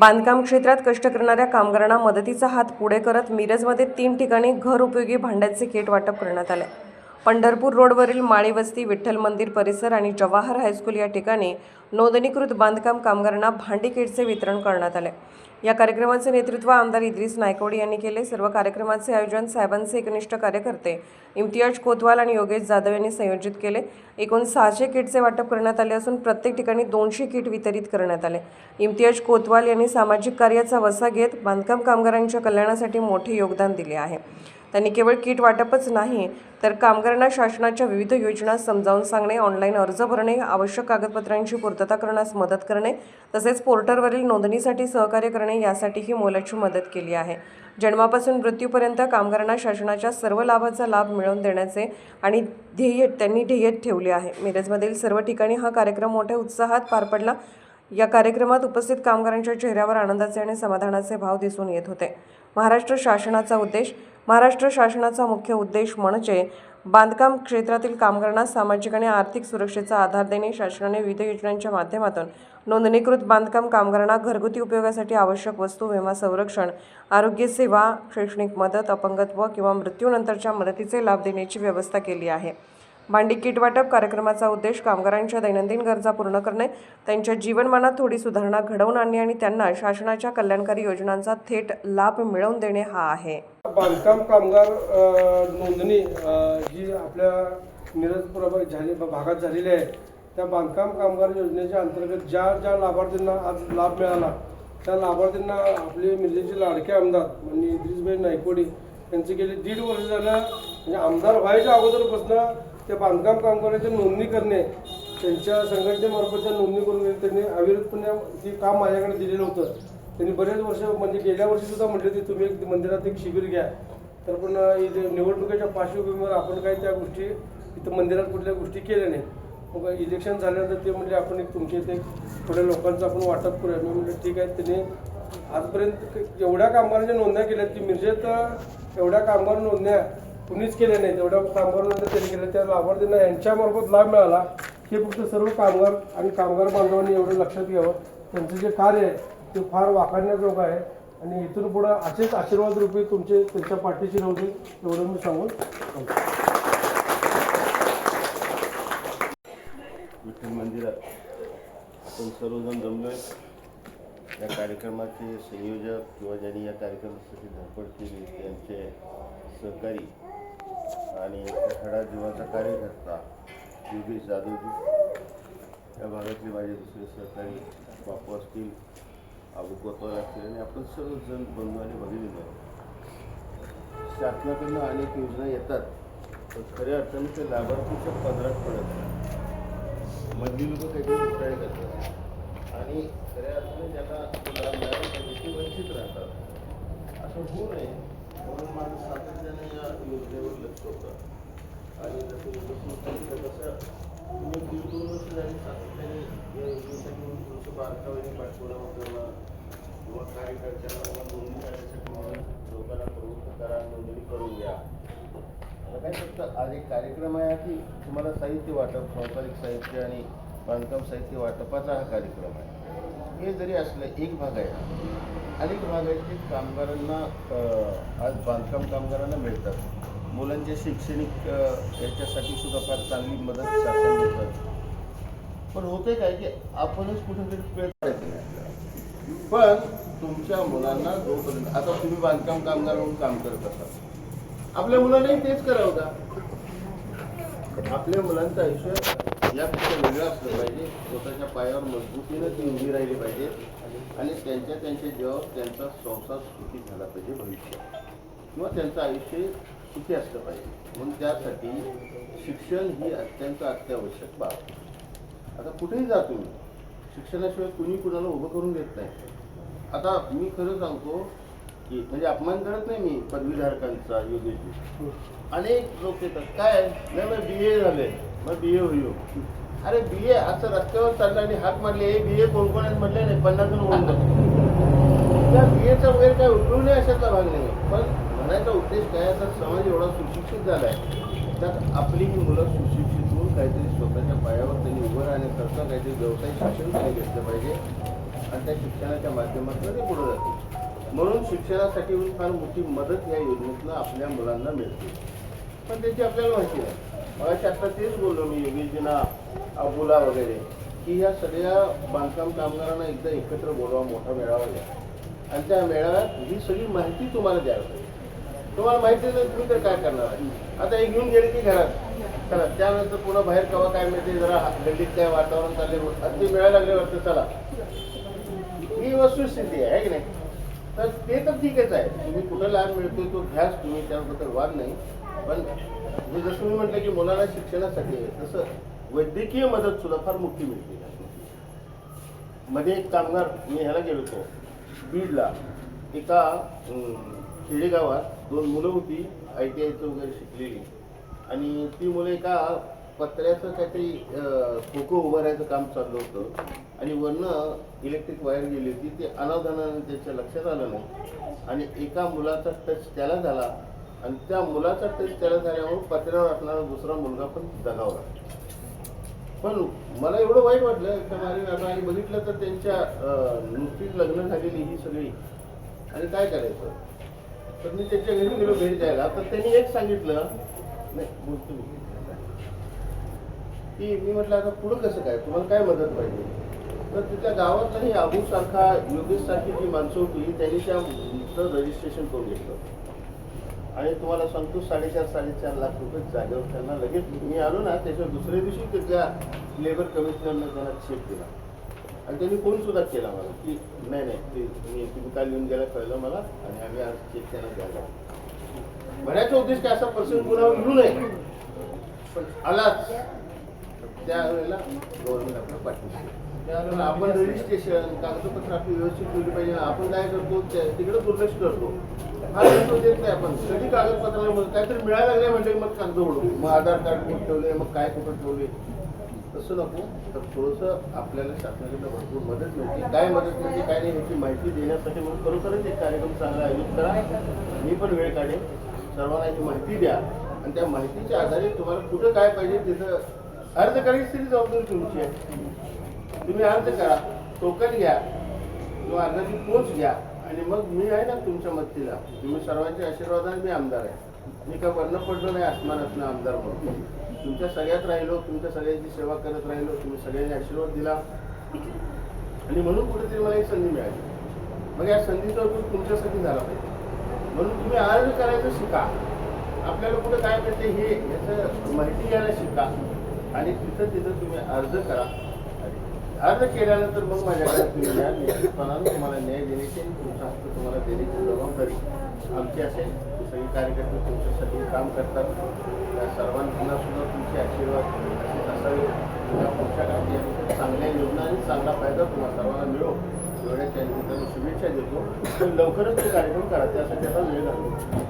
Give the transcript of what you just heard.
बांधकाम क्षेत्रात कष्ट करणाऱ्या कामगारांना मदतीचा हात पुढे करत मिरजमध्ये तीन ठिकाणी घर उपयोगी भांड्याचे किट वाटप करण्यात आले. पंढरपूर रोडवरील माळी वस्ती विठ्ठल मंदिर परिसर आणि जवाहर हायस्कूल या ठिकाणी नोंदणीकृत बांधकाम कामगारांना भांडी किटचे वितरण करण्यात आले. या कार्यक्रमाचे नेतृत्व आमदार इद्रिस नायकवडी यांनी केले. सर्व कार्यक्रमाचे आयोजन साहेबांचे एकनिष्ठ कार्यकर्ते इम्तियाज कोतवाल आणि योगेश जाधव यांनी संयोजित केले. एकूण सहाशे किटचे वाटप करण्यात आले असून प्रत्येक ठिकाणी दोनशे किट वितरित करण्यात आले. इम्तियाज कोतवाल यांनी सामाजिक कार्याचा वसा घेत बांधकाम कामगारांच्या कल्याणासाठी मोठे योगदान दिले आहे. त्यांनी केवळ किट वाटपच नाही तर कामगारांना शासनाच्या विविध योजना समजावून सांगणे ऑनलाईन अर्ज भरणे आवश्यक कागदपत्रांची पूर्तता करण्यास मदत करणे तसेच पोर्टलवरील नोंदणीसाठी सहकार्य करणे यासाठीही मोलाची मदत केली आहे. जन्मापासून मृत्यूपर्यंत कामगारांना शासनाच्या सर्व लाभाचा लाभ मिळवून देण्याचे आणि ध्येय त्यांनी ध्येय ठेवले आहे. मिरजमधील सर्व ठिकाणी हा कार्यक्रम मोठ्या उत्साहात पार पडला. या कार्यक्रमात उपस्थित कामगारांच्या चेहऱ्यावर आनंदाचे आणि समाधानाचे भाव दिसून येत होते. महाराष्ट्र शासनाचा उद्देश महाराष्ट्र शासनाचा मुख्य उद्देश म्हणजे बांधकाम क्षेत्रातील कामगारांना सामाजिक आणि आर्थिक सुरक्षेचा आधार देणे. शासनाने विविध योजनांच्या माध्यमातून नोंदणीकृत बांधकाम कामगारांना घरगुती उपयोगासाठी आवश्यक वस्तू विमा संरक्षण आरोग्य सेवा शैक्षणिक मदत अपंगत्व किंवा मृत्यूनंतरच्या मदतीचे लाभ देण्याची व्यवस्था केली आहे. भांडी किट वाटप कार्यक्रमाचा उद्देश कामगारांच्या दैनंदिन गरजा पूर्ण करणे त्यांच्या जीवनमानात थोडी सुधारणा घडवून आणणे आणि त्यांना शासनाच्या कल्याणकारी योजनांचा थेट लाभ मिळवून देणे हा आहे. बांधकाम कामगार नोंदणी जी आपल्या मिरज झाली भागात झालेली आहे त्या बांधकाम कामगार योजनेच्या अंतर्गत ज्या ज्या लाभार्थींना आज लाभ मिळाला त्या लाभार्थींना आपले मिरजेचे लाडके आमदार म्हणजे इद्रिसभाई नायकोडी यांचे गेले दीड वर्ष झालं म्हणजे आमदार व्हायच्या अगोदरपासून त्या बांधकाम कामगारांची नोंदणी करणे त्यांच्या संघटनेमार्फतच्या नोंदणी करून त्यांनी अविरतपणे हे काम माझ्याकडे दिलेलं होतं. त्यांनी बरेच वर्ष म्हणजे गेल्या वर्षी सुद्धा म्हटले होते तुम्ही एक मंदिरात एक शिबिर घ्या. तर पण इथे निवडणुकीच्या पार्श्वभूमीवर आपण काही त्या गोष्टी इथं मंदिरात कुठल्या गोष्टी केल्या नाही मग इलेक्शन झाल्यानंतर ते म्हणजे आपण एक तुमच्या इथे थोड्या लोकांचं आपण वाटप करूया. मी म्हटलं ठीक आहे. त्यांनी आजपर्यंत एवढ्या कामगारांच्या नोंदण्या केल्या की मिरजेत एवढ्या कामगार नोंदण्या कुणीच केलं नाही. तेवढ्या कामगार त्यांनी केलं त्या लाभार्थींना यांच्यामार्फत लाभ मिळाला. हे फक्त सर्व कामगार आणि कामगार बांधवांनी एवढं लक्षात घ्यावं. त्यांचं जे कार्य आहे ते फार वाखाणण्याजोगं आहे. आणि इथून पुढं असेच आशीर्वाद रूपी तुमचे त्यांच्या पाठीशी राहू एवढं मी सांगून विठ्ठल मंदिरात आपण सर्वजण जमलोय. या कार्यक्रमाचे संयोजक किंवा ज्यांनी या कार्यक्रमासाठी धडपड केली त्यांचे सहकारी आणि खडा जीवाचा कार्यकर्ता योगेश जाधवजी या भागातले माझे दुसरे सहकारी बापू असतील अबू कोतवाल असतील आणि आपण सर्वजण बंधू आणि भगिनी शासनाकडनं अनेक योजना येतात पण खऱ्या अर्थाने ते लाभार्थीच्या पदरात पडत नाही. मधली लोक काहीतरी करतात आणि खऱ्या अर्थाने ज्यांना लाभ मिळाला पाहिजे वंचित राहतात. असं होऊ नये. म्हणून माझं सातत्याने या योजनेवर लक्ष होतं. आणि जसं योजना तसं तुम्ही दीड दोन वर्ष झाली सातत्याने या योजनेसाठी तुमचं बारकावेने बारकाईने पाठपुरावा करणं किंवा कार्यकर्त्यांना किंवा नोंदणी करण्यासाठी म्हणून लोकांना प्रवृत्त करा नोंदणी करून घ्या. आता काय फक्त आज एक कार्यक्रम आहे की तुम्हाला साहित्य वाटप संसारिक साहित्य आणि बांधकाम साहित्य वाटपाचा हा कार्यक्रम आहे. हे जरी असलं एक भाग आहे अनेक भाग आहेत ते कामगारांना आज बांधकाम कामगारांना मिळतात. मुलांच्या शैक्षणिक याच्यासाठी सुद्धा फार चांगली मदत शासन मिळतात पण होते काय की आपणच कुठेतरी प्रयत्न नाही. पण तुमच्या मुलांना जोपर्यंत आता तुम्ही बांधकाम कामगार म्हणून काम करत असाल. आपल्या मुलांनाही तेच करावं का? आपल्या मुलांचं आयुष्य यापेक्षा वेगळं असलं पाहिजे स्वतःच्या पायावर मजबूतीनं ती उभी राहिली पाहिजे आणि त्यांच्या त्यांच्या जीवावर त्यांचा संसार सुखी झाला पाहिजे भविष्यात. किंवा त्यांचं आयुष्य सुखी असलं पाहिजे. म्हणून त्यासाठी शिक्षण ही अत्यंत अत्यावश्यक बाब. आता कुठेही जा तुम्ही शिक्षणाशिवाय कुणी कुणाला उभं करून देत नाही. आता मी खरं सांगतो की म्हणजे अपमान करत नाही मी पदवीधारकांचा योग्य. अनेक लोक येतात. काय? नाही बी ए झाले. मग बी ए होईल. अरे बी ए असं रस्त्यावर चाललं आणि हाक मारले हे बी ए कोण कोण म्हटले नाही पन्नासून होऊन जातो त्या बी एचा वगैरे काय उपयोग नाही अशातला भाग नाही. पण म्हणायचा उद्देश काय तर समाज एवढा सुशिक्षित झाला आहे त्यात आपली ही मुलं सुशिक्षित होऊन काहीतरी स्वतःच्या पायावर त्यांनी उभं राहण्याकरता काहीतरी व्यवसाय शिक्षण त्यांनी घेतलं पाहिजे. आणि त्या शिक्षणाच्या माध्यमातून ते पुढे जातील. म्हणून शिक्षणासाठी फार मोठी मदत या योजनेतनं आपल्या मुलांना मिळते. पण त्याची आपल्याला माहिती नाही. मगाशी आता तेच बोललो मी योगेशजीना अबुला वगैरे की ह्या सगळ्या बांधकाम कामगारांना एकदा एकत्र बोलवा मोठा मेळावा घ्या. आणि त्या मेळाव्यात ही सगळी माहिती तुम्हाला द्यावी पाहिजे. तुम्हाला माहिती नाही तुम्ही तर काय करणार आहे? आता हे घेऊन गेले की घरात. चला त्यानंतर पुन्हा बाहेर कवा काय मिळते जरा गल्लीत काय वातावरण चालले अगदी मिळायला लागले वाटतं चला. ही वस्तुस्थिती आहे की नाही? तर ते तर ठीकच आहे. तुम्ही कुठं लाभ मिळतोय तो घ्याच तुम्ही त्याबद्दल वाद नाही. पण मी जसं मी म्हटलं की मुलाला शिक्षणासाठी तसं वैद्यकीय मदत सुद्धा फार मोठी मिळते. मध्ये एक कामगार मी ह्याला गेलो होतो. बीडला. एका खेडेगावात दोन मुलं होती आय टी आयचं वगैरे शिकलेली. आणि ती मुलं एका पत्र्याचं काहीतरी अं, उभं राहायचं काम चाललं होतं. आणि वरनं इलेक्ट्रिक वायर गेली होती. ते अनावधानाने त्याच्या लक्षात आलं नाही. आणि एका मुलाचा टच त्याला झाला. आणि त्या मुलाचा टेस्ट त्याला झाल्यामुळे पत्र्यावर असणारा दुसरा मुलगा पण दगावला. पण मला एवढं वाईट वाटलं त्या मारी आणि बघितलं तर त्यांच्या अं, नुकतीच लग्न झालेली ही सगळी. आणि काय करायचं? तर मी त्यांच्या घरी गेलो भेट द्यायला. तर त्यांनी एक सांगितलं नाही बोलतो मी. की मी म्हटलं आता पुढं कसं काय? तुम्हाला काय मदत पाहिजे? तर तिच्या गावातलाही अबू आबूसारखा योगेशसारखी जी माणसं होती त्यांनी त्या रजिस्ट्रेशन करून घेतलं. आणि तुम्हाला सांगतो साडेचार साडेचार लाख रुपये जागेवर त्यांना लगेच मी आलो ना त्याच्या दुसऱ्या दिवशी तिथल्या लेबर कमिशनरनं त्यांना चेक दिला आणि त्यांनी फोन सुद्धा केला मला की नाही नाही ते मी तुम्ही काल येऊन गेला कळलं मला आणि आम्ही आज चेक त्यांना द्यायला म्हणायचा उद्देश काय असा पर्सन पुन्हा मिळू नये. पण आलाच. त्यावेळेला गव्हर्नमेंट आपल्याला पाठवू त्यावेळेला आपण रजिस्ट्रेशन कागदपत्र आपली व्यवस्थित केली पाहिजे. आपण काय करतो त्या- तिकडे दुर्लक्ष करतो. हा तो देत नाही आपण. कधी कागदपत्राला काहीतरी मिळायला लागले म्हणजे मग कागद ओढू मग आधार कार्ड कुठं ठेवले मग काय कुठं ठेवले तसं नको. तर थोडंसं आपल्याला शासनाकडनं भरपूर मदत मिळते. काय मदत मिळते काय नाही याची माहिती देण्यासाठी म्हणून खरोखरच एक कार्यक्रम चांगला आयोजित करा. मी पण वेळ काढेन. सर्वांना ही माहिती द्या. आणि त्या माहितीच्या आधारे तुम्हाला कुठं काय पाहिजे तिथं अर्ज करायची तरी जबाबदारी तुमची आहे. तुम्ही अर्ज करा टोकन घ्या किंवा अर्जाची पोच घ्या. आणि मग मी आहे ना तुमच्या मदतीला. तुम्ही सर्वांच्या आशीर्वादाने मी आमदार आहे. मी काय वर्ण पडलो नाही आसमानातनं आमदार म्हणून. तुमच्या सगळ्यात राहिलो तुमच्या सगळ्यांची सेवा करत राहिलो तुम्ही सगळ्यांनी आशीर्वाद दिला. आणि म्हणून कुठेतरी मला ही संधी मिळाली. मग या संधीचा उपयोग तुमच्यासाठी झाला पाहिजे. म्हणून तुम्ही अर्ज करायचं शिका. आपल्याला कुठं काय मिळते हे याचं माहिती घ्यायला शिका. आणि तिथं तिथं तुम्ही अर्ज करा. अर्ज केल्यानंतर मग माझ्याकडे तुम्ही न्याय निश्चितपणानं तुम्हाला न्याय देण्याची तुमचा हक्क तुम्हाला देण्याची जबाबदारी आमची असेल. सगळे कार्यकर्ते तुमच्यासाठी काम करतात. त्या सर्वांना सुद्धा तुमचे आशीर्वाद असेच असावे. या पुढच्या काही चांगल्या योजना आणि चांगला फायदा तुम्हाला सर्वांना मिळो. एवढ्याच्या निमित्ताने शुभेच्छा देतो. पण लवकरच ते कार्यक्रम करा. त्यासाठी आता वेळ लागतो